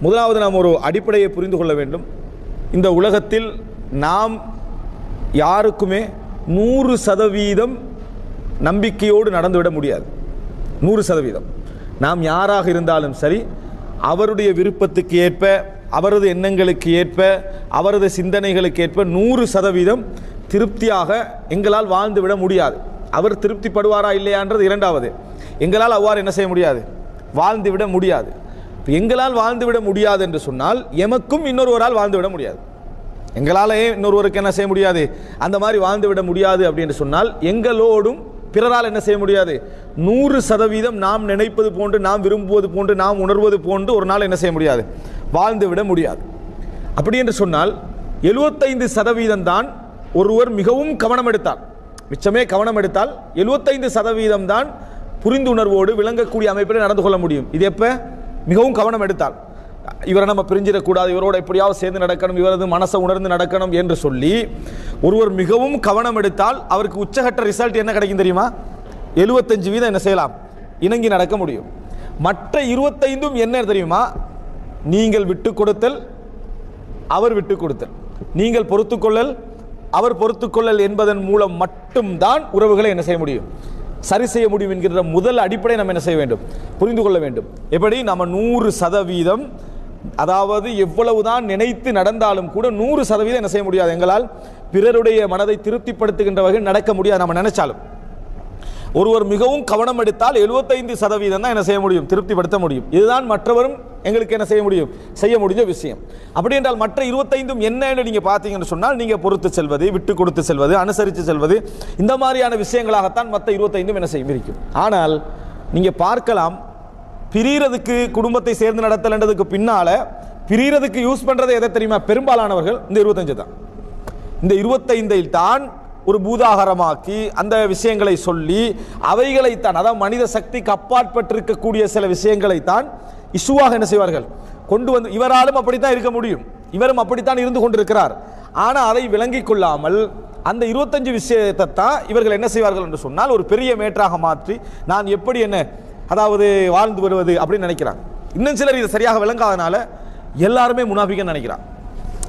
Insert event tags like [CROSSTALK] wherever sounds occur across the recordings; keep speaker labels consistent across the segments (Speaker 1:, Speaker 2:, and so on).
Speaker 1: முதலாவது நாம் ஒரு அடிப்படையை புரிந்து கொள்ள வேண்டும். இந்த உலகத்தில் நாம் யாருக்குமே நூறு சதவீதம் நம்பிக்கையோடு நடந்துவிட முடியாது. நூறு சதவீதம். நாம் யாராக இருந்தாலும் சரி அவருடைய விருப்பத்துக்கு ஏற்ப அவரது எண்ணங்களுக்கு ஏற்ப அவரது சிந்தனைகளுக்கு ஏற்ப நூறு சதவீதம் திருப்தியாக எங்களால் வாழ்ந்துவிட முடியாது. அவர் திருப்திப்படுவாரா இல்லையான்றது இரண்டாவது. எங்களால் அவ்வாறு என்ன செய்ய முடியாது? வாழ்ந்துவிட முடியாது. இப்ப எங்களால் வாழ்ந்துவிட முடியாது என்று சொன்னால் எமக்கும் இன்னொருவரால் வாழ்ந்துவிட முடியாது. எங்களாலே இன்னொருவருக்கு என்ன செய்ய முடியாது? அந்த மாதிரி வாழ்ந்து விட முடியாது அப்படின்னு சொன்னால் எங்களோடும் பிறரால் என்ன செய்ய முடியாது? நூறு சதவீதம் நாம் நினைப்பது போன்று நாம் விரும்புவது போன்று நாம் உணர்வது போன்று ஒரு நாள் என்ன செய்ய முடியாது? வாழ்ந்து விட முடியாது. அப்படி என்று சொன்னால் எழுபத்தைந்து சதவீதம் தான் ஒருவர் மிகவும் கவனம் எடுத்தால் மிச்சமே கவனம் எடுத்தால் எழுபத்தைந்து சதவீதம் தான் புரிந்துணர்வோடு விளங்கக்கூடிய அமைப்பில் நடந்து கொள்ள முடியும். இது எப்போ? மிகவும் கவனம் எடுத்தால் இவரை நம்ம பிரிஞ்சிடக்கூடாது இவரோட எப்படியாவது சேர்ந்து நடக்கணும் இவரது மனசை உணர்ந்து நடக்கணும் என்று சொல்லி ஒருவர் மிகவும் கவனம் எடுத்தால் அவருக்கு உச்சகட்ட ரிசல்ட் என்ன கிடைக்கும் தெரியுமா? எழுபத்தஞ்சு வீதம் என்ன செய்யலாம்? இணங்கி நடக்க முடியும். மற்ற இருபத்தைந்தும் என்ன தெரியுமா? நீங்கள் விட்டு கொடுத்தல் அவர் விட்டு கொடுத்தல். நீங்கள் பொறுத்துக்கொள்ளல் அவர் பொறுத்துக்கொள்ளல் என்பதன் மூலம் மட்டும்தான் உறவுகளை என்ன செய்ய முடியும்? சரி செய்ய முடியும் என்கின்ற முதல் அடிப்படை நம்ம என்ன செய்ய வேண்டும்? புரிந்து கொள்ள வேண்டும். எப்படி? நம்ம நூறு சதவீதம் அதாவது எவ்வளவுதான் நினைத்து நடந்தாலும் கூட நூறு சதவீதம் என்ன செய்ய முடியாது. எங்களால் பிறருடைய மனதை திருப்திப்படுத்துகின்ற வகையில் நடக்க முடியாது நம்ம நினைச்சாலும். ஒருவர் மிகவும் கவனம் எடுத்தால் 75% சதவீதம் தான் என்ன செய்ய முடியும்? திருப்திப்படுத்த முடியும். இதுதான் மற்றவரும் எங்களுக்கு என்ன செய்ய முடியும்? செய்ய முடிஞ்ச விஷயம். அப்படி என்றால் மற்ற இருபத்தைந்தும் என்னன்னு நீங்கள் பார்த்தீங்கன்னு சொன்னால் நீங்கள் பொறுத்து செல்வது விட்டு கொடுத்து செல்வது அனுசரித்து செல்வது இந்த மாதிரியான விஷயங்களாகத்தான் மற்ற இருபத்தைந்தும் என்ன செய்யும்? இருக்கும். ஆனால் நீங்கள் பார்க்கலாம் பிரியறதுக்கு குடும்பத்தை சேர்ந்து நடத்தலன்றதுக்கு பின்னால பிரியறதுக்கு யூஸ் பண்ணுறது எதை தெரியுமா? பெரும்பாலானவர்கள் இந்த இருபத்தஞ்சு தான். இந்த இருபத்தைந்தில் தான் ஒரு பூதாகரமாக்கி அந்த விஷயங்களை சொல்லி அவைகளைத்தான் அதாவது மனித சக்திக்கு அப்பாற்பட்டிருக்கக்கூடிய சில விஷயங்களை தான் இசுவாக என்ன செய்வார்கள்? கொண்டு வந்து இவராலும் அப்படித்தான் இருக்க முடியும். இவரும் அப்படித்தான் இருந்து கொண்டிருக்கிறார். ஆனால் அதை விளங்கிக் கொள்ளாமல் அந்த இருபத்தஞ்சு விஷயத்தை தான் இவர்கள் என்ன செய்வார்கள் என்று சொன்னால் ஒரு பெரிய மேற்றாக மாற்றி நான் எப்படி என்ன அதாவது வாழ்ந்து வருவது அப்படின்னு நினைக்கிறாங்க இன்னும் சிலர் இதை சரியாக விளங்காதனால எல்லாருமே முனாஃபிக்கன்னு நினைக்கிறான்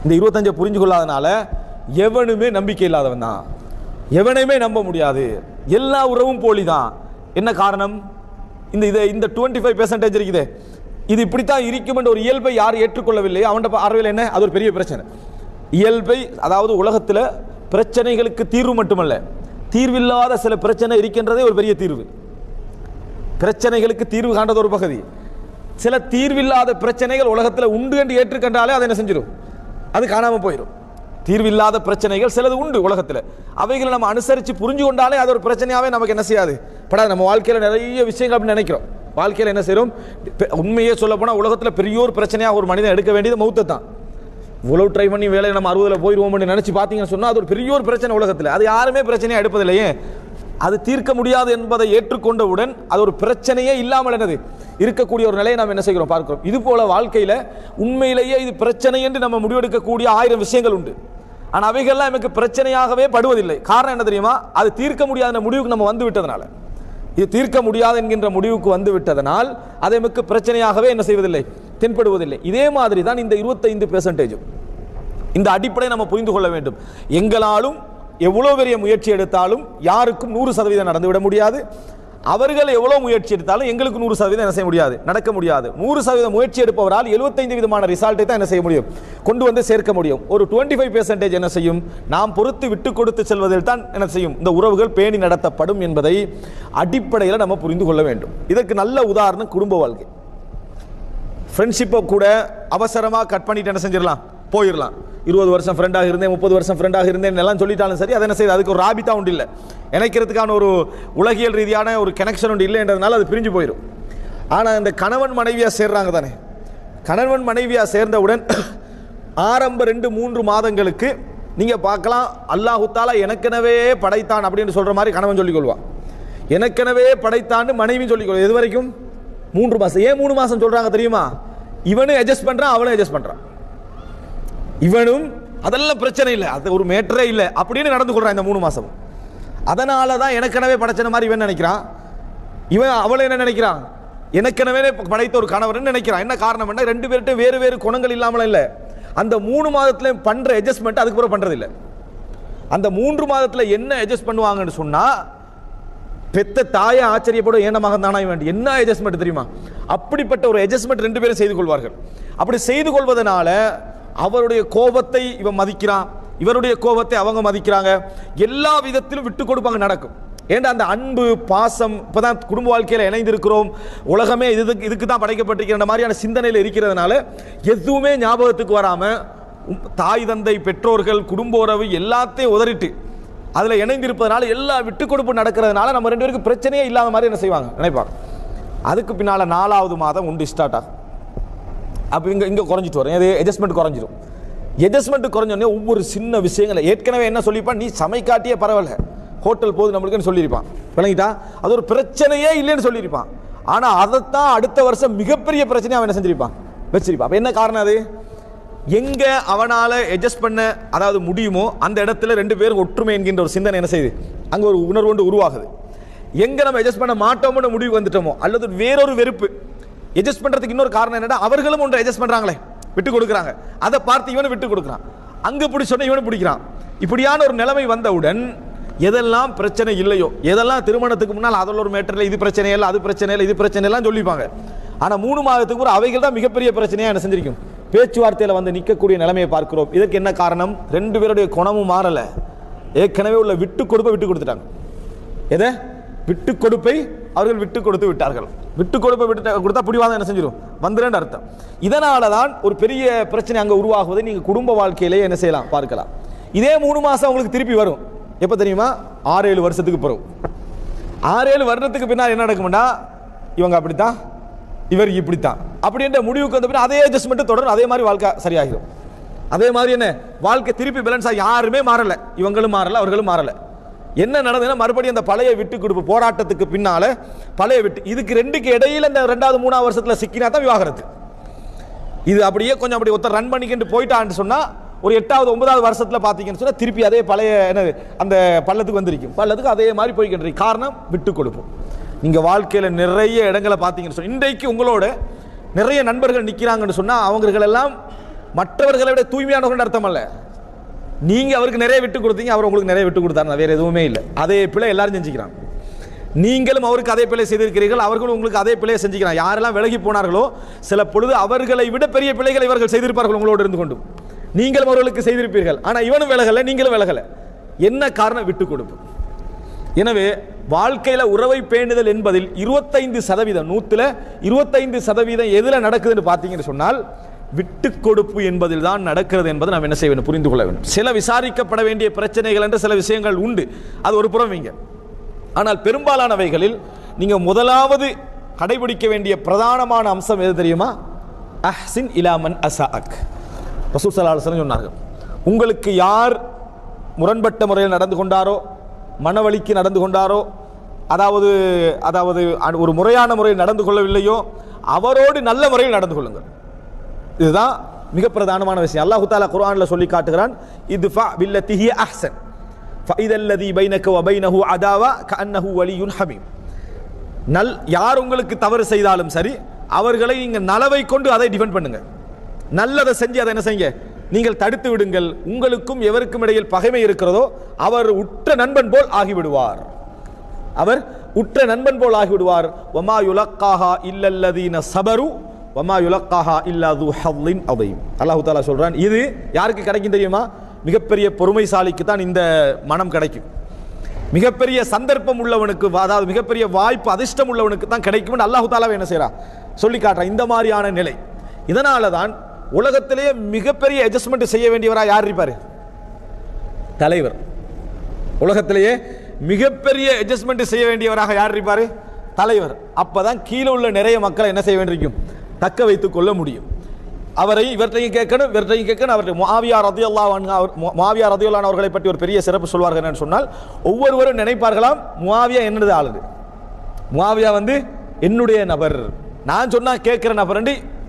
Speaker 1: இந்த இருபத்தஞ்சை புரிஞ்சு கொள்ளாதனால எவனுமே நம்பிக்கை இல்லாதவன் தான். எவனையுமே நம்ப முடியாது. எல்லா உறவும் போலி தான் என்ன காரணம்? இந்த இதை இந்த டுவெண்ட்டி ஃபைவ் பெர்சன்டேஜ் இருக்குது. இது இப்படித்தான் இருக்கும் என்ற ஒரு இயல்பை யார் ஏற்றுக்கொள்ளவில்லை? அவன்கிட்ட பார்வையில் என்ன? அது ஒரு பெரிய பிரச்சனை. இயல்பை அதாவது உலகத்தில் பிரச்சனைகளுக்கு தீர்வு மட்டுமல்ல. தீர்வில்லாத சில பிரச்சனை இருக்கின்றதே ஒரு பெரிய தீர்வு. பிரச்சனைகளுக்கு தீர்வு காண்றது ஒரு பகுதி. சில தீர்வில்லாத பிரச்சனைகள் உலகத்தில் உண்டு என்று ஏற்றுக்கண்டாலே அதை என்ன செஞ்சிடும் அது காணாமல் போயிடும் தீர்வில்லாத பிரச்சனைகள் சிலது உண்டு உலகத்தில். அவைகளை நம்ம அனுசரித்து புரிஞ்சு கொண்டாலே அது ஒரு பிரச்சனையாகவே நமக்கு என்ன செய்யாது? படாது. நம்ம வாழ்க்கையில் நிறைய விஷயங்கள் அப்படின்னு நினைக்கிறோம். வாழ்க்கையில் என்ன செய்கிறோம் உண்மையே சொல்ல போனால் உலகத்தில் பெரிய ஒரு பிரச்சனையாக ஒரு மனிதன் எடுக்க வேண்டியது மௌத்தை தான் இவ்வளோ ட்ரை பண்ணி வேலையை நம்ம அறுபதில் போயிடுவோம்னு நினச்சி பார்த்தீங்கன்னு சொன்னால் அது ஒரு பெரிய ஒரு பிரச்சனை உலகத்தில். அது யாருமே பிரச்சனையாக எடுப்பதில்லையே அது தீர்க்க முடியாது என்பதை ஏற்றுக்கொண்டவுடன் அது ஒரு பிரச்சனையே இல்லாமல் என்னது? இருக்கக்கூடிய ஒரு நிலையை நாம் என்ன செய்கிறோம்? பார்க்கிறோம். இது போல வாழ்க்கையில் உண்மையிலேயே இது பிரச்சனை என்று நம்ம முடிவெடுக்கக்கூடிய ஆயிரம் விஷயங்கள் உண்டு. ஆனால் அவைகள்லாம் நமக்கு பிரச்சனையாகவே படுவதில்லை. காரணம் என்ன தெரியுமா? அது தீர்க்க முடியாத முடிவுக்கு நம்ம வந்து விட்டதுனால. இது தீர்க்க முடியாது என்கின்ற முடிவுக்கு வந்து விட்டதனால் அது நமக்கு பிரச்சனையாகவே என்ன செய்வதில்லை? தென்படுவதில்லை. இதே மாதிரி தான் இந்த இருபத்தைந்து பெர்சன்டேஜும் இந்த அடிப்படை நம்ம புரிந்து கொள்ள வேண்டும். எங்களாலும் எவ்வளோ பெரிய முயற்சி எடுத்தாலும் யாருக்கும் நூறு சதவீதம் நடந்துவிட முடியாது. அவர்கள் எவ்வளோ முயற்சி எடுத்தாலும் எங்களுக்கு நூறு சதவீதம் என்ன செய்ய முடியாது நடக்க முடியாது. நூறு சதவீதம் முயற்சி எடுப்பவரால் எழுபத்தைந்து விதமான ரிசல்ட்டை தான் என்ன செய்ய முடியும்? கொண்டு வந்து சேர்க்க முடியும். ஒரு டுவெண்ட்டி ஃபைவ் என்ன செய்யும்? நாம் பொறுத்து விட்டு கொடுத்து செல்வதில் தான் என்ன செய்யும்? இந்த உறவுகள் பேணி நடத்தப்படும் என்பதை அடிப்படையில் நம்ம புரிந்து கொள்ள வேண்டும். இதற்கு நல்ல உதாரணம் குடும்ப வாழ்க்கை. ஃப்ரெண்ட்ஷிப்பை கூட அவசரமாக கட் பண்ணிட்டு என்ன செஞ்சிடலாம்? போயிடலாம் இருபது வருஷம் ஃப்ரெண்டாக இருந்தேன் முப்பது வருஷம் ஃப்ரெண்டாக இருந்தேன் எல்லாம் சொல்லிட்டாலும் சரி அதை என்ன செய்யுது அதுக்கு ஒரு ராபித்தா உண்டு இல்லை. இணைக்கிறதுக்கான ஒரு உலகியல் ரீதியான ஒரு கனெக்ஷன் உண்டு இல்லைன்றதுனால அது பிரிஞ்சு போயிடும் ஆனால் இந்த கணவன் மனைவியாக சேர்றாங்க தானே. கணவன் மனைவியாக சேர்ந்தவுடன் [COUGHS] ஆரம்ப ரெண்டு மூன்று மாதங்களுக்கு நீங்கள் பார்க்கலாம் அல்லாஹுத்தாலா எனக்கெனவே படைத்தான் அப்படின்னு சொல்கிற மாதிரி கணவன் சொல்லிக்கொள்வான் எனக்கெனவே படைத்தான்னு மனைவி சொல்லிக்கொள்ளும் எது வரைக்கும்? மூன்று மாதம் ஏன் மூணு மாதம் சொல்கிறாங்க தெரியுமா? இவனும் அட்ஜஸ்ட் பண்ணுறான் அவனும் அட்ஜஸ்ட் பண்ணுறான் இவனும் அதெல்லாம் பிரச்சனை இல்லை. அது ஒரு மேட்டரே இல்லை. அப்படின்னு நடந்து கொள்றான் இந்த மூணு மாசம் அதனால தான் எனக்கெனவே படைச்சன மாதிரி இவன் நினைக்கிறான். இவன் அவளை என்ன நினைக்கிறான்? எனக்கெனவே படைத்த ஒரு கணவர்னு நினைக்கிறான். என்ன காரணம் என்ன? ரெண்டு பேர்கிட்ட வேறு வேறு குணங்கள் இல்லாமல் இல்லை. அந்த மூணு மாதத்துல பண்ற அட்ஜஸ்ட்மெண்ட் அதுக்கப்புறம் பிறகு இல்லை அந்த மூன்று மாதத்துல என்ன அட்ஜஸ்ட் பண்ணுவாங்கன்னு சொன்னா பெத்த தாயை ஆச்சரியப்படும் ஏனமாக மகன் தானா இவன். என்ன அட்ஜஸ்ட்மெண்ட் தெரியுமா? அப்படிப்பட்ட ஒரு அட்ஜஸ்ட்மெண்ட் ரெண்டு பேரும் செய்து கொள்வார்கள். அப்படி செய்து கொள்வதனால அவருடைய கோபத்தை இவன் மதிக்கிறான். இவருடைய கோபத்தை அவங்க மதிக்கிறாங்க. எல்லா விதத்திலும் விட்டு கொடுப்பாங்க நடக்கும். ஏன்டா அந்த அன்பு பாசம் இப்பதான் குடும்ப வாழ்க்கையில் இணைந்திருக்கிறோம். உலகமே இதுக்கு இதுக்கு தான் படைக்கப்பட்டிருக்கிற மாதிரியான சிந்தனையில் இருக்கிறதுனால எதுவுமே ஞாபகத்துக்கு வராமல் தாய் தந்தை பெற்றோர்கள் குடும்ப உறவு எல்லாத்தையும் உதறிட்டு அதில் இணைந்திருப்பதனால எல்லா விட்டு கொடுப்பு நடக்கிறதுனால நம்ம ரெண்டு பேருக்கு பிரச்சனையே இல்லாத மாதிரி என்ன செய்வாங்க? நினைப்பாங்க. அதுக்கு பின்னால் நாலாவது மாதம் உண்டு ஸ்டார்ட் ஆகும். அப்போ இங்கே இங்கே குறைஞ்சிட்டு வரும். அது அட்ஜஸ்ட்மெண்ட் குறைஞ்சிடும் அட்ஜஸ்ட்மெண்ட் குறைஞ்சோடனே ஒவ்வொரு சின்ன விஷயங்களை ஏற்கனவே என்ன சொல்லியிருப்பான்? நீ சமைக்காட்டியே பரவாயில்ல. ஹோட்டல் போது நம்மளுக்குன்னு சொல்லியிருப்பான். விளங்கிட்டா? அது ஒரு பிரச்சனையே இல்லைன்னு சொல்லியிருப்பான். ஆனால் அதைத்தான் அடுத்த வருஷம் மிகப்பெரிய பிரச்சனையை அவன் என்ன செஞ்சிருப்பான்? வச்சிருப்பான். அப்போ என்ன காரணம் அது? எங்கே அவனால் அட்ஜஸ்ட் பண்ண அதாவது முடியுமோ அந்த இடத்துல ரெண்டு பேரும் ஒற்றுமை என்கின்ற ஒரு சிந்தனை என்ன செய்யுது? அங்கே ஒரு உணர்வு ஒன்று உருவாகுது. எங்கே நம்ம அட்ஜஸ்ட் பண்ண மாட்டோம்னு முடிவு வந்துட்டோமோ? அல்லது வேறொரு வெறுப்பு. அட்ஜஸ்ட் பண்ணுறதுக்கு இன்னொரு காரணம் என்னன்னா அவர்களும் ஒன்று அட்ஜஸ்ட் பண்ணுறாங்களே விட்டு கொடுக்குறாங்க. அதை பார்த்து இவனும் விட்டு கொடுக்குறான். அங்கே பிடிச்சோன்னே இவனை பிடிக்கிறான். இப்படியான ஒரு நிலைமை வந்தவுடன் எதெல்லாம் பிரச்சனை இல்லையோ எதெல்லாம் திருமணத்துக்கு முன்னால் அதில் ஒரு மேட்டரில் இது பிரச்சனை இல்லை அது பிரச்சனை இல்லை இது பிரச்சனை எல்லாம் சொல்லிப்பாங்க. ஆனால் மூணு மாதத்துக்கு ஒரு அவைகள் தான் மிகப்பெரிய பிரச்சனையாக என்ன செஞ்சிருக்கும்? பேச்சுவார்த்தையில் வந்து நிற்கக்கூடிய நிலைமையை பார்க்கிறோம். இதற்கு என்ன காரணம்? ரெண்டு பேருடைய குணமும் மாறலை. ஏற்கனவே உள்ள விட்டு கொடுப்பை விட்டு கொடுத்துட்டாங்க. எதை? விட்டு கொடுப்பை அவர்கள் விட்டு கொடுத்து விட்டார்கள். விட்டு கொடுப்ப விட்டு கொடுத்தா பிடிவாதம் என்ன செஞ்சிடும் வந்துருன்னு அர்த்தம். இதனால தான் ஒரு பெரிய பிரச்சனை அங்கே உருவாகுவதை நீங்கள் குடும்ப வாழ்க்கையிலே என்ன செய்யலாம்? பார்க்கலாம். இதே மூணு மாதம் உங்களுக்கு திருப்பி வரும். எப்போ தெரியுமா? ஆறு ஏழு வருஷத்துக்கு பிறகு. ஆறு ஏழு வருடத்துக்கு பின்னால் என்ன நடக்கும்னா இவங்க அப்படித்தான் இவர் இப்படித்தான். அப்படின்ற முடிவுக்கு வந்த பின் அதே அட்ஜஸ்ட்மெண்ட் தொடரும். அதே மாதிரி வாழ்க்கை சரியாகிடும் அதே மாதிரி என்ன? வாழ்க்கை திருப்பி பேலன்ஸ் ஆகி யாருமே மாறலை. இவங்களும் மாறலை அவர்களும் மாறலை. என்ன நடந்ததுன்னா மறுபடியும் அந்த பழைய விட்டு கொடுப்பு போராட்டத்துக்கு பின்னால பழைய விட்டு இதுக்கு ரெண்டுக்கு இடையில இந்த ரெண்டாவது மூணாவது வருஷத்துல சிக்கினா தான் விவாகரத்து. இது அப்படியே கொஞ்சம் அப்படி ஒருத்தர் ரன் பண்ணிக்கிட்டு போயிட்டான்னு சொன்னா ஒரு எட்டாவது ஒன்பதாவது வருஷத்துல பாத்தீங்கன்னு சொன்னா திருப்பி அதே பழைய என்ன அந்த பள்ளத்துக்கு வந்திருக்கும். பள்ளத்துக்கு அதே மாதிரி போய்கிட்டு காரணம் விட்டு கொடுப்போம் நீங்க வாழ்க்கையில நிறைய இடங்களை பார்த்தீங்கன்னு சொன்னால் இன்றைக்கு உங்களோட நிறைய நண்பர்கள் நிற்கிறாங்கன்னு சொன்னா அவர்கள் எல்லாம் மற்றவர்களை விட தூய்மையானவர்கள் அர்த்தம் அல்ல. நீங்க அவருக்கு நிறைய விட்டு கொடுத்தீங்க அவர் உங்களுக்கு நிறைய விட்டு கொடுத்தாரு வேற எதுவுமே இல்லை. அதே பிள்ளை எல்லாரும் செஞ்சுக்கிறாங்க. நீங்களும் அவருக்கு அதே பிள்ளை செய்திருக்கிறீர்கள் அவர்களும் உங்களுக்கு அதே பிள்ளையை செஞ்சுக்கிறாங்க. யாரெல்லாம் விலகி போனார்களோ சில பொழுது அவர்களை விட பெரிய பிழைகளை இவர்கள் செய்திருப்பார்கள் உங்களோடு இருந்து கொண்டும் நீங்களும் அவர்களுக்கு செய்திருப்பீர்கள். ஆனால் இவனும் விலகலை நீங்களும் விலகலை. என்ன காரணம் விட்டு கொடுப்பு? எனவே வாழ்க்கையில உறவை பேணுதல் என்பதில் இருபத்தைந்து சதவீதம் நூற்றில் இருபத்தைந்து சதவீதம் எதில் நடக்குதுன்னு பார்த்தீங்கன்னு சொன்னால் விட்டு கொடுப்பு என்பதில் தான் நடக்கிறது என்பதை நாம் என்ன செய்ய வேண்டும்? புரிந்து கொள்ள வேண்டும். சில விசாரிக்கப்பட வேண்டிய பிரச்சனைகள் என்று சில விஷயங்கள் உண்டு. அது ஒரு புறம் வைங்க ஆனால் பெரும்பாலானவைகளில் நீங்கள் முதலாவது கடைபிடிக்க வேண்டிய பிரதானமான அம்சம் எது தெரியுமா? அஹ்சின் இலாமன் அசாக் ரசூல் சலாஹன் சொன்னார்கள். உங்களுக்கு யார் முரண்பட்ட முறையில் நடந்து கொண்டாரோ மனவழிக்கு நடந்து கொண்டாரோ அதாவது அதாவது அ- ஒரு முறையான முறையில் நடந்து கொள்ளவில்லையோ அவரோடு நல்ல முறையில் நடந்து கொள்ளுங்கள். இதுதான் மிக பிரதானமான விஷயம். அல்லாஹு தாலா குரானில் சொல்லி காட்டுகிறான் இது பில்லத்தி ஹிய அஹ்சன். ஃபைதல்லதி பைனக வ பைனஹு அதாவா கஅன்னஹு வலியுன் ஹமீம். நல் யார் உங்களுக்கு தவறு செய்தாலும் சரி அவர்களை நீங்கள் நலவை கொண்டு அதை டிஃபெண்ட் பண்ணுங்கள் நல்லதை செஞ்சு அதை என்ன செய்யுங்க? நீங்கள் தடுத்து விடுங்கள். உங்களுக்கும் எவருக்கும் இடையில் பகைமை இருக்கிறதோ அவர் உற்ற நண்பன் போல் ஆகிவிடுவார். அவர் உற்ற நண்பன் போல் ஆகிவிடுவார். ஒமா யுலக்காஹா இல்லல்லதீன சபரு வமா யுலக்காஹா இல்லா து ஹவ்லின் அதையும் அல்லாஹு தாலா சொல்கிறான் இது யாருக்கு கிடைக்கும் தெரியுமா? மிகப்பெரிய பொறுமைசாலிக்கு தான் இந்த மனம் கிடைக்கும். மிகப்பெரிய சந்தர்ப்பம் உள்ளவனுக்கு அதாவது மிகப்பெரிய வாய்ப்பு அதிர்ஷ்டம் உள்ளவனுக்கு தான் கிடைக்கும்னு அல்லாஹு தாலாவை என்ன செய்கிறான் சொல்லி காட்டுறான் இந்த மாதிரியான நிலை. இதனால தான் உலகத்திலேயே மிகப்பெரிய அட்ஜஸ்ட்மெண்ட் செய்ய வேண்டியவராக யார் இருப்பார்? தலைவர். உலகத்திலேயே மிகப்பெரிய அட்ஜஸ்ட்மெண்ட் செய்ய வேண்டியவராக யார் இருப்பார்? தலைவர். அப்பதான் கீழே உள்ள நிறைய மக்களை என்ன செய்ய வேண்டியிருக்கும்? தக்க வைத்துக் கொள்ள முடியும். அவரை இவற்றையும் கேட்கணும் இவற்றையும் கேட்கணும். அவர்கள் மாவியார் ரதியல்லா அவர் முஆவியா ரதியுல்லான் அவர்களை பற்றி ஒரு பெரிய சிறப்பு சொல்வார்கள் என்னன்னு சொன்னால் ஒவ்வொருவரும் நினைப்பார்களாம் முஆவியா என்னது ஆளுது முஆவியா வந்து என்னுடைய நபர். நான் சொன்னால் கேட்குற நபர்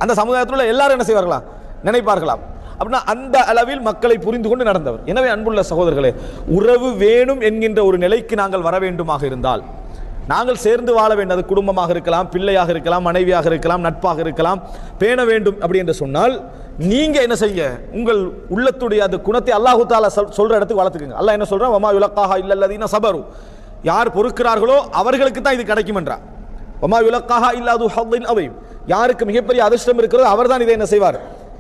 Speaker 1: அந்த சமுதாயத்தில் உள்ள எல்லாரும் என்ன செய்வார்களாம் நினைப்பார்களாம். அப்படின்னா அந்த அளவில் மக்களை புரிந்து கொண்டு நடந்தவர். எனவே அன்புள்ள சகோதரர்களே உறவு வேணும் என்கின்ற ஒரு நிலைக்கு நாங்கள் வர வேண்டுமாக இருந்தால் நாங்கள் சேர்ந்து வாழ வேண்டும். அது குடும்பமாக இருக்கலாம் பிள்ளையாக இருக்கலாம் மனைவியாக இருக்கலாம் நட்பாக இருக்கலாம். பேண வேண்டும் அப்படி என்று சொன்னால் நீங்க என்ன செய்ய உங்கள் உள்ளத்துடைய அந்த குணத்தை அல்லாஹு தாலா சொல்ற இடத்துக்கு வளர்த்துக்குங்க. அல்லாஹ் என்ன சொல்றான்? வமா யுலக்காஹா இல்லல்லதீன சபரு. யார் பொறுக்கிறார்களோ அவர்களுக்கு தான் இது கிடைக்கும் என்றான் வமா யுலக்காஹா இல்லாது ஹத்தின் அவையும் யாருக்கு மிகப்பெரிய அதிர்ஷ்டம் இருக்கிறதோ அவர்தான் இதை என்ன செய்வார்?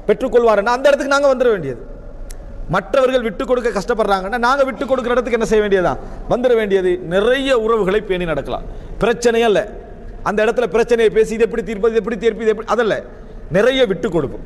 Speaker 1: பெற்றுக்கொள்வார். அந்த இடத்துக்கு நாங்கள் வந்துட வேண்டியது. மற்றவர்கள் விட்டு கொடுக்க கஷ்டப்படுறாங்கன்னா நாங்கள் விட்டு கொடுக்குற இடத்துக்கு என்ன செய்ய வேண்டியதான் வந்துட வேண்டியது. நிறைய உறவுகளை பேணி நடக்கலாம். பிரச்சனையே இல்லை. அந்த இடத்துல பிரச்சனையை பேசி இது எப்படி தீர்ப்பது இது எப்படி தீர்ப்பு? இது எப்படி? அதல்ல. நிறைய விட்டு கொடுப்போம்.